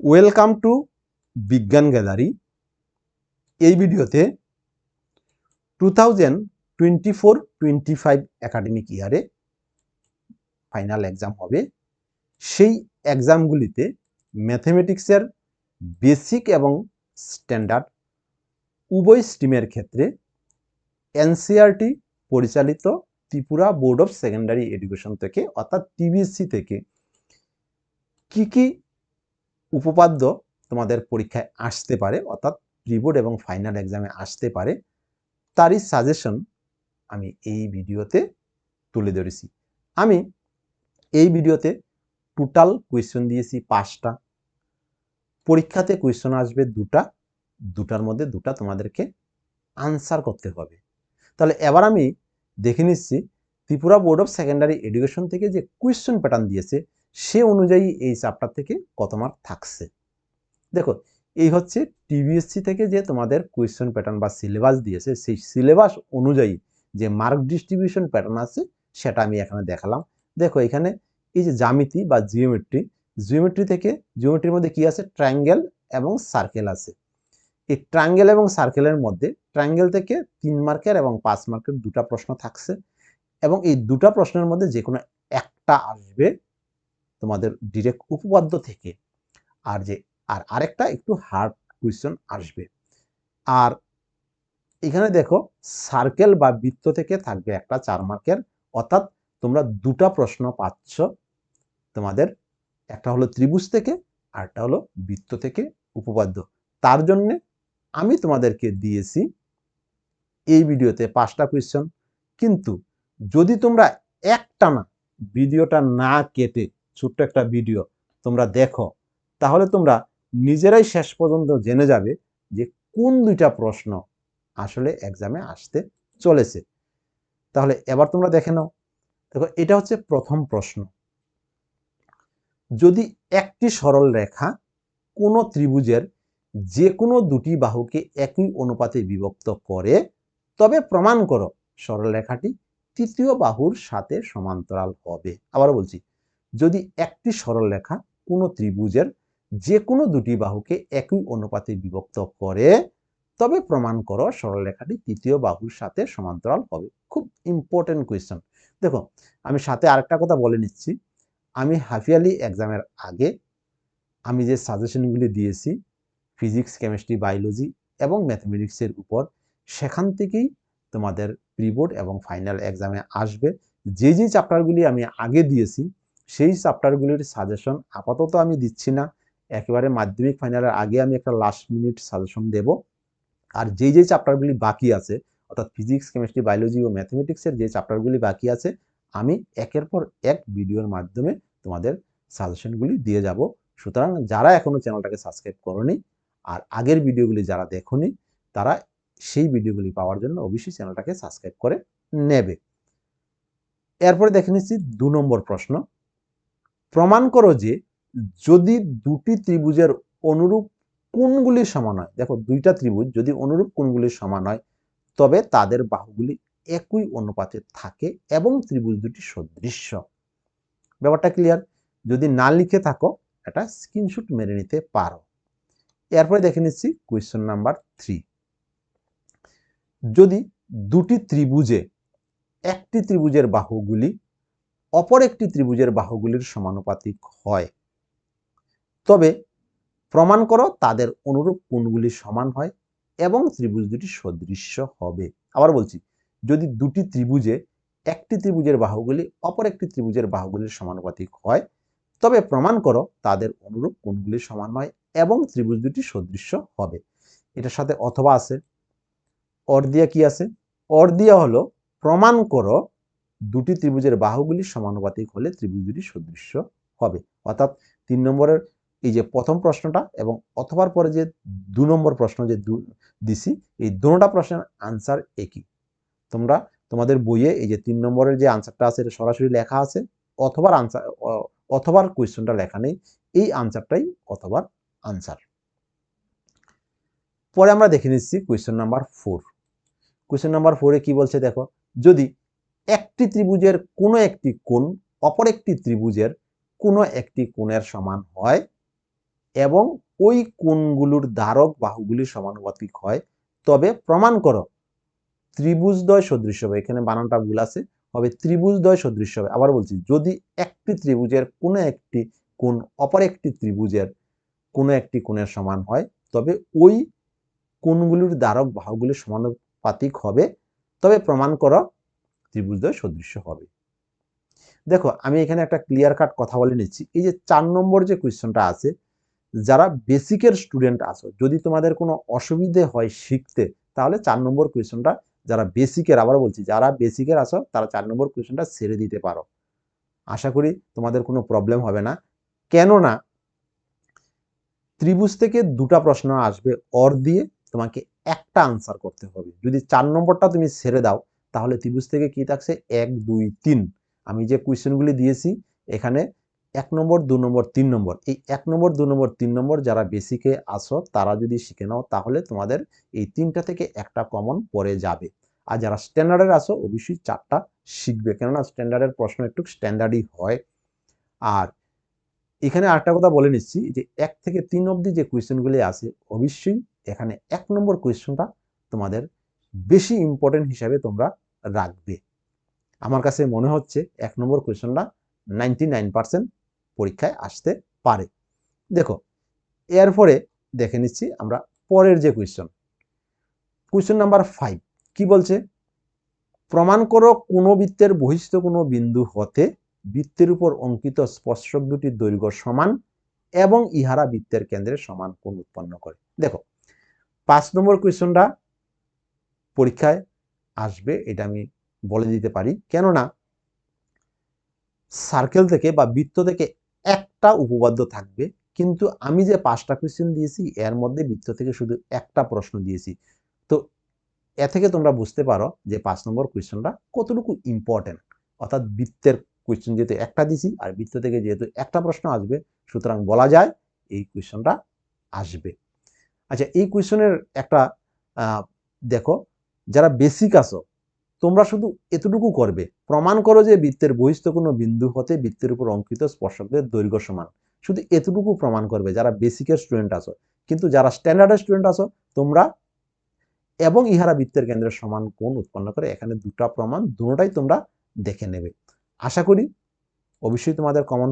Welcome to বিজ্ঞান gallery এই ভিডিওতে two thousand twenty four twenty five academic ইয়ারে ফাইনাল এক্সাম হবে। সেই এক্সামগুলিতে ম্যাথমেটিক্সের বেসিক এবং স্ট্যান্ডার্ড উভয় স্ট্রিমের ক্ষেত্রে এনসিআরটি পরিচালিত Tripura board of secondary education থেকে অর্থাৎ টিবিএসসি থেকে কি কি উপপাদ্য তোমাদের পরীক্ষায় আসতে পারে, অর্থাৎ প্রিবোর্ড এবং ফাইনাল এক্সামে আসতে পারে, তারই সাজেশন আমি এই ভিডিওতে তুলে ধরেছি। আমি এই ভিডিওতে টোটাল কোয়েশ্চন দিয়েছি পাঁচটা, পরীক্ষাতে কোয়েশ্চন আসবে দুটা, দুটার মধ্যে দুটা তোমাদেরকে আনসার করতে হবে। তাহলে এবার আমি দেখে নিচ্ছি, Tripura board of secondary education থেকে যে কোয়েশ্চন প্যাটার্ন দিয়েছে সে অনুযায়ী এই চ্যাপ্টার থেকে কত মার্ক থাকছে? দেখো, এই হচ্ছে টিবিএসসি থেকে যে তোমাদের কোয়েশ্চন প্যাটার্ন বা সিলেবাস দিয়েছে, সেই সিলেবাস অনুযায়ী যে মার্ক ডিস্ট্রিবিউশন প্যাটার্ন আছে, সেটা আমি এখানে দেখালাম। দেখো, এখানে এই যে জ্যামিতি বা জিওমেট্রি জিওমেট্রি থেকে জিওমেট্রির মধ্যে কি আছে? ট্রায়াঙ্গেল এবং সার্কেল আছে। এই ট্রায়াঙ্গেল এবং সার্কেলের মধ্যে ট্রায়াঙ্গেল থেকে তিন মার্কের এবং পাঁচ মার্কের দুটা প্রশ্ন থাকছে এবং এই দুটা প্রশ্নের মধ্যে যে কোনো একটা আসবে তোমাদের ডিরেক্ট উপপাদ্য থেকে। আর যে, আর আরেকটা একটু হার্ড কোয়েশ্চন আসবে। আর এখানে দেখো সার্কেল বা বৃত্ত থেকে থাকবে একটা চার মার্কের অর্থাৎ তোমরা দুটা প্রশ্ন পাচ্ছ তোমাদের। একটা হলো ত্রিভুজ থেকে আরটা হলো বৃত্ত থেকে উপপাদ্য। তার জন্যে আমি তোমাদেরকে দিয়েছি এই ভিডিওতে পাঁচটা কোয়েশ্চন কিন্তু যদি তোমরা একটানা ভিডিওটা না কেটে ছোট্ট একটা ভিডিও তোমরা দেখো, তাহলে তোমরা নিজেরাই শেষ পর্যন্ত জেনে যাবে যে কোন দুইটা প্রশ্ন আসলে এক্সামে আসতে চলেছে। তাহলে এবার তোমরা দেখে নাও। দেখো, এটা হচ্ছে প্রথম প্রশ্ন। যদি একটি সরল রেখা কোনো ত্রিভুজের যে কোনো দুটি বাহুকে একই অনুপাতে বিভক্ত করে, তবে প্রমাণ করো সরল রেখাটি তৃতীয় বাহুর সাথে সমান্তরাল হবে। আবার বলছি যদি একটি সরলরেখা কোনো ত্রিভুজের যে কোনো দুটি বাহুকে একই অনুপাতে বিভক্ত করে, তবে প্রমাণ করো সরলরেখাটি তৃতীয় বাহুর সাথে সমান্তরাল হবে। খুব ইম্পর্টেন্ট কোয়েশ্চেন দেখো, আমি সাথে আরেকটা কথা বলে নিচ্ছি। আমি হাফিয়ালি এক্সামের আগে আমি যে সাজেশনগুলি দিয়েছি ফিজিক্স কেমিস্ট্রি বায়োলজি এবং ম্যাথমেটিক্সের উপর, সেখান থেকেই তোমাদের প্রিবোর্ড এবং ফাইনাল এক্সামে আসবে। যে যে চ্যাপ্টারগুলি আমি আগে দিয়েছি সেই চ্যাপ্টারগুলির সাজেশন আপাতত আমি দিচ্ছি না। একেবারে মাধ্যমিক ফাইনালের আগে আমি একটা লাস্ট মিনিট সাজেশন দেব। আর যেই যেই চ্যাপ্টারগুলি বাকি আছে, অর্থাৎ ফিজিক্স কেমিস্ট্রি বায়োলজি ও ম্যাথমেটিক্সের যে চ্যাপ্টারগুলি বাকি আছে, আমি একের পর এক ভিডিওর মাধ্যমে তোমাদের সাজেশনগুলি দিয়ে যাব। সুতরাং যারা এখনও চ্যানেলটাকে সাবস্ক্রাইব করনি, আর আগের ভিডিওগুলি যারা দেখনি, তারা সেই ভিডিওগুলি পাওয়ার জন্য অবশ্যই চ্যানেলটাকে সাবস্ক্রাইব করে নেবে। এরপরে দেখে নিচ্ছি দু নম্বর প্রশ্ন। প্রমাণ করো যে যদি দুটি ত্রিভুজের অনুরূপ কোনগুলি সমান হয়, দেখো দুইটা ত্রিভুজ যদি অনুরূপ কোনগুলি সমান হয়, তবে তাদের বাহুগুলি একই অনুপাতে থাকে এবং ত্রিভুজ দুটি সদৃশ্য। ব্যাপারটা ক্লিয়ার যদি না লিখে থাকো এটা স্ক্রিনশট মেরে নিতে পারো। এরপরে দেখে নিচ্ছি কোয়েশ্চন নাম্বার থ্রি যদি দুটি ত্রিভুজে একটি ত্রিভুজের বাহুগুলি অপর একটি ত্রিভুজের বাহুগুলির সমানুপাতিক হয়। তবে প্রমাণ করো তাদের অনুরূপ কোণগুলি সমান হয় এবং ত্রিভুজ দুটি সদৃশ্য হবে। আবার বলছি, যদি দুটি ত্রিভুজে একটি ত্রিভুজের বাহুগুলি অপর একটি ত্রিভুজের বাহুগুলির সমানুপাতিক হয়, তবে প্রমাণ করো তাদের অনুরূপ কোণগুলি সমান হয় এবং ত্রিভুজ দুটি সদৃশ্য হবে। এটার সাথে অথবা আছে। অর দিয়া কি আছে? অর দিয়া হলো প্রমাণ করো দুটি ত্রিভুজের বাহুগুলি সমানুপাতিক হলে ত্রিভুজ দুটি সদৃশ্য হবে। অর্থাৎ তিন নম্বরের এই যে প্রথম প্রশ্নটা এবং অথবার পরে যে দু নম্বর প্রশ্ন যে দু দিছি, এই দুটা প্রশ্নের আনসার একই। তোমরা তোমাদের বইয়ে এই যে তিন নম্বরের যে আনসারটা আছে, এটা সরাসরি লেখা আছে, অথবার আনসার অথবার কোয়েশ্চনটা লেখা নেই, এই আনসারটাই অথবার আনসার পরে আমরা দেখে নিচ্ছি question number four question number ফোরে কি বলছে দেখো, যদি একটি ত্রিভুজের কোনো একটি কোণ অপর একটি ত্রিভুজের কোনো একটি কোণের সমান হয় এবং ওই কোণগুলোর ধারক বাহুগুলি সমানুপাতিক হয়। তবে প্রমাণ করো, ত্রিভুজদ্বয় সদৃশ্য হবে, এখানে বানানটা ভুল আছে, হবে ত্রিভুজদ্বয় সদৃশ্য হবে। আবার বলছি, যদি একটি ত্রিভুজের কোনো একটি কোণ অপর একটি ত্রিভুজের কোনো একটি কোণের সমান হয়, তবে ওই কোণগুলির দ্বারক বাহুগুলি সমানুপাতিক হবে। তবে প্রমাণ করো ত্রিভুজদ্বয় সদৃশ্য হবে। দেখো, আমি এখানে একটা ক্লিয়ার কাট কথা বলে নিচ্ছি। এই যে চার নম্বর যে কোয়েশ্চনটা আছে, যারা বেসিকের স্টুডেন্ট আছো, যদি তোমাদের কোনো অসুবিধে হয় শিখতে, তাহলে চার নম্বর কোয়েশ্চনটা যারা বেসিকের আবার বলছি, যারা বেসিকের আছো, তারা চার নম্বর কোয়েশ্চনটা ছেড়ে দিতে পারো। আশা করি তোমাদের কোনো প্রবলেম হবে না। কেননা, ত্রিভুজ থেকে দুটা প্রশ্ন আসবে অর দিয়ে তোমাকে একটা আনসার করতে হবে। যদি চার নম্বরটা তুমি ছেড়ে দাও তাহলে ত্রিভুজ থেকে কি থাকছে? এক, দুই, তিন। আমি যে কোয়েশ্চেনগুলি দিয়েছি, এখানে এক নম্বর, দু নম্বর, তিন নম্বর। এই এক নম্বর, দু নম্বর, তিন নম্বর যারা বেসিকে আসো তারা যদি শিখে নাও, তাহলে তোমাদের এই তিনটা থেকে একটা কমন পড়ে যাবে। আর যারা স্ট্যান্ডার্ডের আসো অবশ্যই চারটা শিখবে। কেননা স্ট্যান্ডার্ডের প্রশ্ন একটু স্ট্যান্ডার্ডই হয়। আর এখানে আরেকটা কথা বলে নিচ্ছি, যে এক থেকে তিন অবধি যে কোয়েশ্চেনগুলি আছে, অবশ্যই এখানে এক নম্বর কোয়েশ্চেনটা তোমাদের বেশি ইম্পর্টেন্ট হিসাবে তোমরা রাখবে। আমার কাছে মনে হচ্ছে এক নম্বর কোয়েশ্চনটা নাইনটি নাইন পার্সেন্ট পরীক্ষায় আসতে পারে। দেখো এরপরে দেখে নিচ্ছি আমরা পরের যে কোয়েশ্চন কোয়েশ্চন নাম্বার ফাইভ, কি বলছে? প্রমাণ করো কোনো বৃত্তের বহিষ্ঠ কোনো বিন্দু হতে বৃত্তের উপর অঙ্কিত স্পর্শক দুটি দৈর্ঘ্য সমান এবং ইহারা বৃত্তের কেন্দ্রে সমান কোণ উৎপন্ন করে। দেখো, পাঁচ নম্বর কোয়েশ্চনটা পরীক্ষায় আসবে, এটা আমি বলে দিতে পারি। কেননা সার্কেল থেকে বা বৃত্ত থেকে একটা উপপাদ্য থাকবে, কিন্তু আমি যে পাঁচটা কোয়েশ্চেন দিয়েছি, এর মধ্যে বৃত্ত থেকে শুধু একটা প্রশ্ন দিয়েছি। তো, এ থেকে তোমরা বুঝতে পারো যে পাঁচ নম্বর কোয়েশ্চনটা কতটুকু ইম্পর্টেন্ট অর্থাৎ বৃত্তের কোয়েশ্চেন যেহেতু একটা দিছি আর বৃত্ত থেকে যেহেতু একটা প্রশ্ন আসবে, সুতরাং বলা যায় এই কোয়েশ্চনটা আসবে। আচ্ছা এই কোয়েশ্চনের একটা দেখো যারা বেসিক আছো, তোমরা শুধু এতটুকু করবে। প্রমাণ করো যে বৃত্তের বহিষ্ঠ কোনো বিন্দু হতে বৃত্তের উপর অঙ্কিত স্পর্শকদের দৈর্ঘ্য সমান। শুধু এতটুকু প্রমাণ করবে যারা বেসিকের স্টুডেন্ট আছো। কিন্তু যারা স্ট্যান্ডার্ডের স্টুডেন্ট আছো, তোমরা এবং ইহারা বৃত্তের কেন্দ্রের সমান কোণ উৎপন্ন করে এখানে দুটা প্রমাণ দুটাই তোমরা দেখে নেবে। আশা করি অবশ্যই তোমাদের কমন